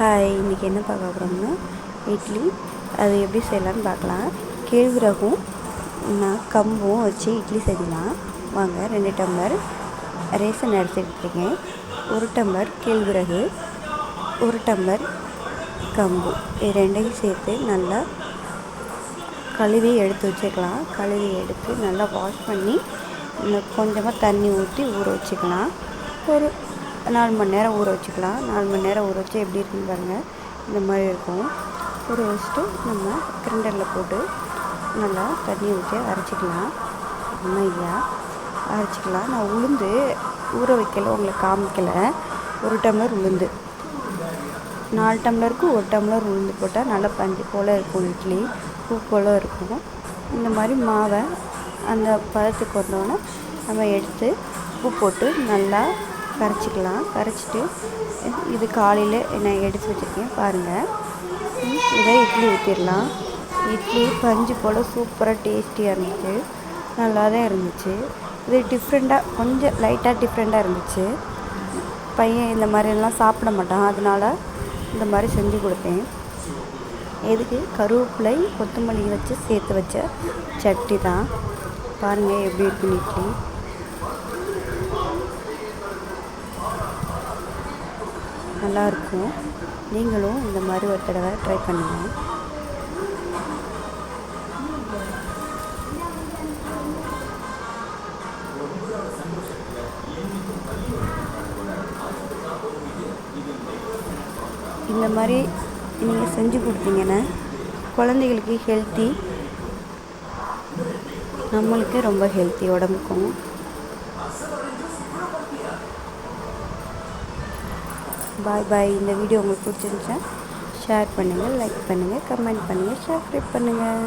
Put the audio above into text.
Hi இன்றைக்கி என்ன பார்க்க போகிறோம்னா இட்லி. அது எப்படி செய்யலான்னு பார்க்கலாம். கேழ்வரகும் நான் கம்பும் வச்சு இட்லி செய்யலாம். வாங்க ரெண்டு டம்ளர் ரேசன் அரிசி எடுத்துருக்கேன் ஒரு டம்ளர் கேழ்வரகு ஒரு டம்ளர் கம்பு. இது ரெண்டையும் சேர்த்து நல்லா கழுவி எடுத்து வச்சுக்கலாம். கழுவி எடுத்து நல்லா வாஷ் பண்ணி கொஞ்சமாக தண்ணி ஊற்றி ஊற வச்சுக்கலாம். ஒரு நாலு மணி நேரம் ஊற வச்சுக்கலாம். நாலு மணி நேரம் ஊற வச்சு எப்படி இருக்குன்னு பாருங்கள் இந்த மாதிரி இருக்கும். ஊற வச்சுட்டு நம்ம கிரைண்டரில் போட்டு நல்லா தண்ணி ஊற்றி அரைச்சிக்கலாம். மையாக அரைச்சிக்கலாம். நான் உளுந்து ஊற வைக்கல உங்களை காமிக்கல. ஒரு டம்ளர் உளுந்து. நாலு டம்ளருக்கு ஒரு டம்ளர் உளுந்து போட்டால் நல்லா பஞ்சு போல் இருக்கும் இட்லி. பூ போல் இருக்கும். இந்த மாதிரி மாவை அந்த பதத்துக்கு வந்தோடனே நம்ம எடுத்து உப்பு போட்டு நல்லா கரைச்சிக்கலாம். கரைச்சிட்டு இது காலையில் நான் எடுத்து வச்சுருக்கேன் பாருங்கள் இதை இட்லி ஊற்றிடலாம் இட்லி பஞ்சு போல் சூப்பராக டேஸ்டியாக இருந்துச்சு. நல்லா தான் இருந்துச்சு. இது டிஃப்ரெண்ட்டாக கொஞ்சம் லைட்டாக டிஃப்ரெண்ட்டாக இருந்துச்சு. பையன் இந்த மாதிரிலாம் சாப்பிட மாட்டான். அதனால் இந்த மாதிரி செஞ்சு கொடுத்தேன். எதுக்கு? கருவேப்பிலை கொத்தமல்லி வச்சு சேர்த்து வச்ச சட்னி தான் பாருங்கள் எப்படி இருக்குன்னு இட்லி. நல்லாயிருக்கும். நீங்களும் இந்த மாதிரி ஒரு தடவை ட்ரை பண்ணுங்கள் இந்த மாதிரி நீங்கள் செஞ்சு கொடுத்தீங்கன்னா குழந்தைகளுக்கு ஹெல்த்தி நம்மளுக்கு ரொம்ப ஹெல்த்தி உடம்புக்கும். பாய் பாய். இந்த வீடியோ உங்களுக்கு பிடிச்சிருந்துச்சா ஷேர் பண்ணுங்கள் லைக் பண்ணுங்கள் கமெண்ட் பண்ணுங்கள் சப்ஸ்கிரைப் பண்ணுங்கள்